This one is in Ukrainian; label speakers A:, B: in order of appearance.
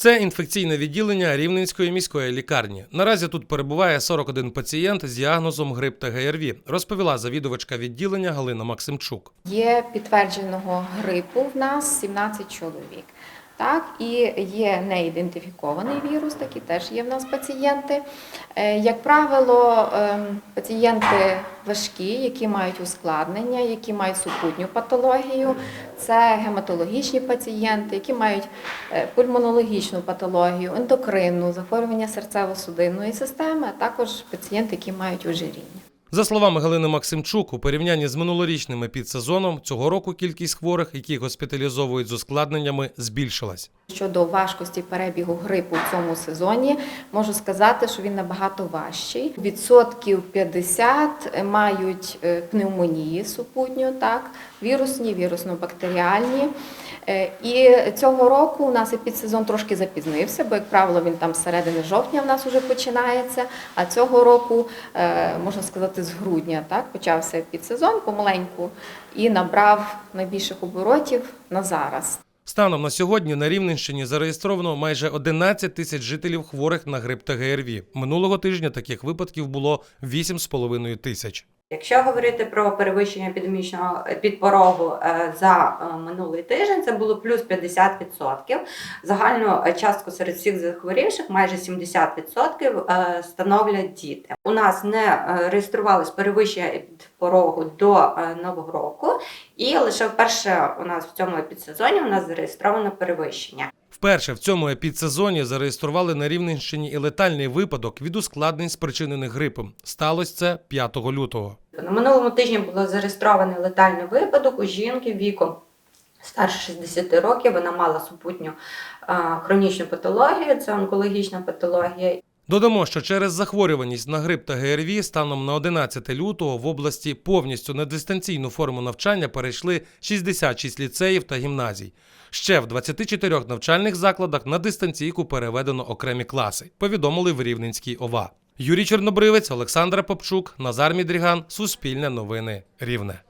A: Це інфекційне відділення Рівненської міської лікарні. Наразі тут перебуває 41 пацієнт з діагнозом грип та ГРВІ, розповіла завідувачка відділення Галина Максимчук.
B: Є підтвердженого грипу в нас 17 чоловік. Так, і є неідентифікований вірус, такі теж є в нас пацієнти. Е, Як правило, ем, пацієнти важкі, які мають ускладнення, які мають супутню патологію, це гематологічні пацієнти, які мають е, пульмонологічну патологію, ендокринну, захворювання серцево-судинної системи, а також пацієнти, які мають ожиріння.
A: За словами Галини Максимчук, у порівнянні з минулорічним епідсезоном цього року кількість хворих, які госпіталізовують з ускладненнями, збільшилась.
B: Щодо важкості перебігу грипу в цьому сезоні, можу сказати, що він набагато важчий. Відсотків 50 мають е, пневмонії супутню, так, вірусні, вірусно-бактеріальні. Е, І цього року у нас епідсезон трошки запізнився, бо, як правило, він там з середини жовтня в нас вже починається. А цього року, е, можна сказати, з грудня так, почався епідсезон помаленьку і набрав найбільших оборотів на зараз.
A: Станом на сьогодні на Рівненщині зареєстровано майже 11 тисяч жителів хворих на грип та ГРВІ. Минулого тижня таких випадків було 8,5 тисяч.
C: Якщо говорити про перевищення епідемічного підпорогу е, за е, минулий тиждень, це було плюс 50%. Загальну е, частку серед всіх захворівших, майже 70% е, становлять діти. У нас не е, реєструвалось перевищення підпорогу до е, нового року, і лише вперше у нас в цьому епідсезоні у нас зареєстровано перевищення.
A: Вперше в цьому епідсезоні зареєстрували на Рівненщині і летальний випадок від ускладнень, спричинених грипом. Сталося це 5 лютого.
C: На минулому тижні було зареєстрований летальний випадок у жінки віком старше 60 років. Вона мала супутню е, хронічну патологію, це онкологічна патологія.
A: Додамо, що через захворюваність на грип та ГРВІ станом на 11 лютого в області повністю на дистанційну форму навчання перейшли 66 ліцеїв та гімназій. Ще в 24 навчальних закладах на дистанційку переведено окремі класи, повідомили в Рівненській ОВА. Юрій Чорнобривець, Олександра Попчук, Назар Мідріган, Суспільне новини, Рівне.